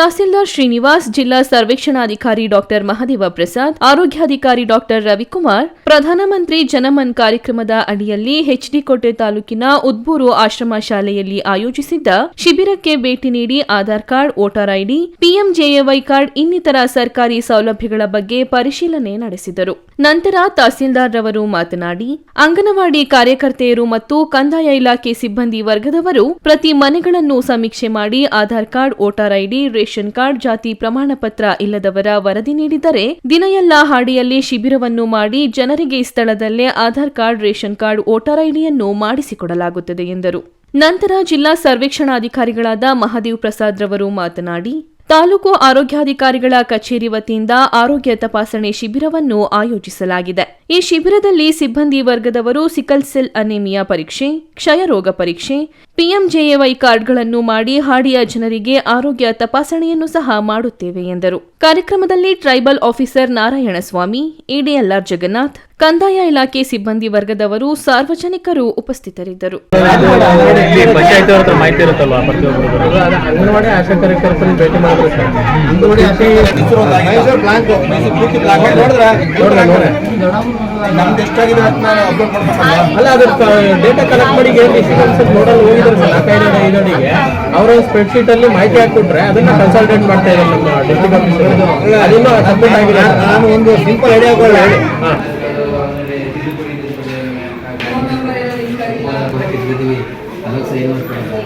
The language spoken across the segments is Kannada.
ತಹಸೀಲ್ದಾರ್ ಶ್ರೀನಿವಾಸ್, ಜಿಲ್ಲಾ ಸರ್ವೇಕ್ಷಣಾಧಿಕಾರಿ ಡಾಕ್ಟರ್ ಮಹದೇವ ಪ್ರಸಾದ್, ಆರೋಗ್ಯಾಧಿಕಾರಿ ಡಾಕ್ಟರ್ ರವಿಕುಮಾರ್ ಪ್ರಧಾನಮಂತ್ರಿ ಜನಮನ್ ಕಾರ್ಯಕ್ರಮದ ಅಡಿಯಲ್ಲಿ ಹೆಚ್ಡಿಕೋಟೆ ತಾಲೂಕಿನ ಉದ್ಬೂರು ಆಶ್ರಮ ಶಾಲೆಯಲ್ಲಿ ಆಯೋಜಿಸಿದ್ದ ಶಿಬಿರಕ್ಕೆ ಭೇಟಿ ನೀಡಿ Aadhaar card, voter ID, PMJAY card, ಇನ್ನಿತರ ಸರ್ಕಾರಿ ಸೌಲಭ್ಯಗಳ ಬಗ್ಗೆ ಪರಿಶೀಲನೆ ನಡೆಸಿದರು. ನಂತರ ತಹಸೀಲ್ದಾರ್ ರವರು ಮಾತನಾಡಿ, ಅಂಗನವಾಡಿ ಕಾರ್ಯಕರ್ತೆಯರು ಮತ್ತು ಕಂದಾಯ ಇಲಾಖೆ ಸಿಬ್ಬಂದಿ ವರ್ಗದವರು ಪ್ರತಿ ಮನೆಗಳನ್ನು ಸಮೀಕ್ಷೆ ಮಾಡಿ Aadhaar card, voter ID ration card ಜಾತಿ ಪ್ರಮಾಣ ಪತ್ರ ಇಲ್ಲದವರ ವರದಿ ನೀಡಿದರೆ ದಿನಯಲ್ಲ ಹಾಡಿಯಲ್ಲಿ ಶಿಬಿರವನ್ನು ಮಾಡಿ ಜನರಿಗೆ ಸ್ಥಳದಲ್ಲೇ Aadhaar card, ration card, voter ಐಡಿಯನ್ನು ಮಾಡಿಸಿಕೊಡಲಾಗುತ್ತದೆ ಎಂದರು. ನಂತರ ಜಿಲ್ಲಾ ಸರ್ವೇಕ್ಷಣಾಧಿಕಾರಿಗಳಾದ ಮಹಾದೇವ್ ಪ್ರಸಾದ್ ರವರು ಮಾತನಾಡಿ, ತಾಲೂಕು ಆರೋಗ್ಯಾಧಿಕಾರಿಗಳ ಕಚೇರಿ ವತಿಯಿಂದ ಆರೋಗ್ಯ ತಪಾಸಣೆ ಶಿಬಿರವನ್ನು ಆಯೋಜಿಸಲಾಗಿದೆ. ಈ ಶಿಬಿರದಲ್ಲಿ ಸಿಬ್ಬಂದಿ ವರ್ಗದವರು ಸಿಕಲ್ ಸೆಲ್ ಅನೇಮಿಯಾ ಪರೀಕ್ಷೆ ಕ್ಷಯರೋಗ ಪರೀಕ್ಷೆ ಪಿಎಂಜೆಎವೈ ಕಾರ್ಡ್ಗಳನ್ನು ಮಾಡಿ ಹಾಡಿಯ ಜನರಿಗೆ ಆರೋಗ್ಯ ತಪಾಸಣೆಯನ್ನು ಸಹ ಮಾಡುತ್ತೇವೆ ಎಂದರು. ಕಾರ್ಯಕ್ರಮದಲ್ಲಿ tribal officer Narayanaswamy ADLR Jagannath ಕಂದಾಯ ಇಲಾಖೆ ಸಿಬ್ಬಂದಿ ವರ್ಗದವರು ಸಾರ್ವಜನಿಕರು ಉಪಸ್ಥಿತರಿದ್ದರು. ಭೇಟಿ ನಮ್ದು ಎಷ್ಟಾಗಿದೆ ಅಂತ ಅಪ್ಲೋಡ್ ಮಾಡ್ಬೇಕಲ್ಲ ಅಲ್ಲ ಅದು ಡೇಟಾ ಕಲೆಕ್ಟ್ ಮಾಡಿ ಹೇಳಿ ನೋಡಲ್ ಹೋಗಿದ್ರು ಸರ್ ನಾಲ್ಕೈದು ಐದಡಿಗೆ ಅವರ ಸ್ಪ್ರೆಡ್ ಶೀಟ್ ಅಲ್ಲಿ ಮಾಹಿತಿ ಹಾಕ್ಬಿಟ್ರೆ ಅದನ್ನ ಕನ್ಸಲ್ಟೆಂಟ್ ಮಾಡ್ತಾ ಇದ್ದಾರೆ ನಮ್ಮ ಡಿಸ್ಟ್ರಿಕ್ಟ್ ಆಫೀಸರ್ ಅದಿನ್ನೂ ಸಬ್ಮಿಟ್ ಆಗಿಲ್ಲ ನಾನು ಒಂದು ಸಿಂಪಲ್ ಐಡಿಯಾ ಹೇಳಿ. ಹಾ. ಅದಕ್ಕೆ ಸೈನ್ ಮಾಡ್ಕೊಡೋದು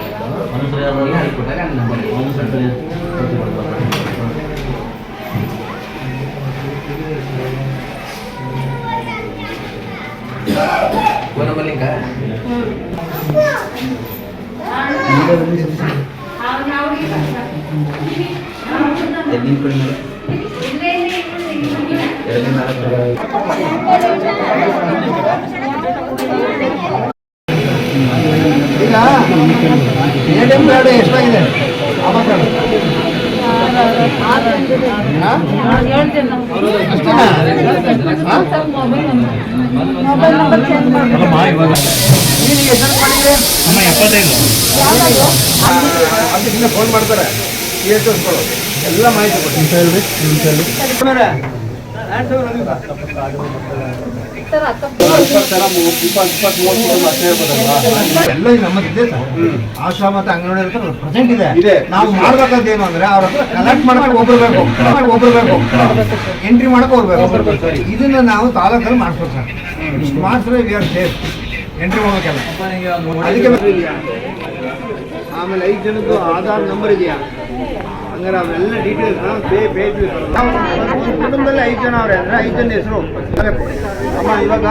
ನಾಲ್ಕು ಈಗ ಎಷ್ಟಾಗಿದೆ? ಆಧಾರ್ ಫೋನ್ ಮಾಡ್ತಾರೆ ಎಲ್ಲ ಮಾಹಿತಿ ಕೊಡಿ ಎಲ್ಲ ಈಗ ನಮ್ಮದಿದೆ ಸರ್ ಆಶಾ ಮತ್ತೆ ಅಂಗನವಾಡಿ ಹತ್ರ ಪ್ರೆಸೆಂಟ್ ಇದೆ ಇದೆ. ನಾವು ಮಾಡ್ಬೇಕಂತ ಏನು ಅಂದ್ರೆ ಅವ್ರ ಹತ್ರ ಕಲೆಕ್ಟ್ ಮಾಡಕ್ಕೆ ಒಬ್ಬರ್ಬೇಕು ಒಬ್ಬರ್ಬೇಕು ಎಂಟ್ರಿ ಮಾಡಕ್ಕೆ ಹೋಗ್ಬೇಕು ಇದನ್ನ ನಾವು ತಾಲೂಕಲ್ಲಿ ಮಾಡಿಸ್ಬೇಕು ಸರ್ ಇಷ್ಟು ವಿ ಆರ್ ಸೇಫ್ ಎಂಟ್ರಿ ಮಾಡ್ಬೇಕಲ್ಲ ಅದಕ್ಕೆ ಆಮೇಲೆ ಐದು ಜನದ್ದು ಆಧಾರ್ ನಂಬರ್ ಇದೆಯಾ ಹಂಗಾರೆ ಅವೆಲ್ಲ ಡೀಟೇಲ್ಸ್ ಪೇ ಪೇ ನಾವು ಒಂದು ಕುಟುಂಬದಲ್ಲಿ ಐದು ಜನ ಅವ್ರೆ ಅಂದ್ರೆ ಐದು ಜನ ಹೆಸರು ಅಮ್ಮ ಇವಾಗ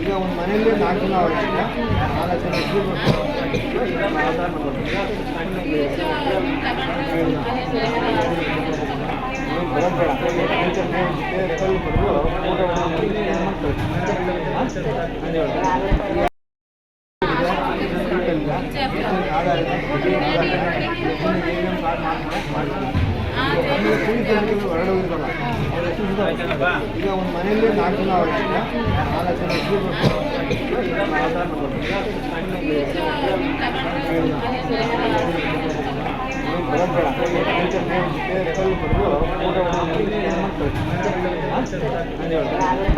ಈಗ ಒಂದು ಮನೆಯಲ್ಲಿ ನಾಲ್ಕು ಜನ ಅವ್ರೆ ನಾಲ್ಕು ಜನ ಈಗ ಒಂದು ಮನೆಯಲ್ಲಿ ನಾಲ್ಕು ಜನ ಅವ್ರೆ ನಾಲ್ಕು ಜನ ಹೆಸರು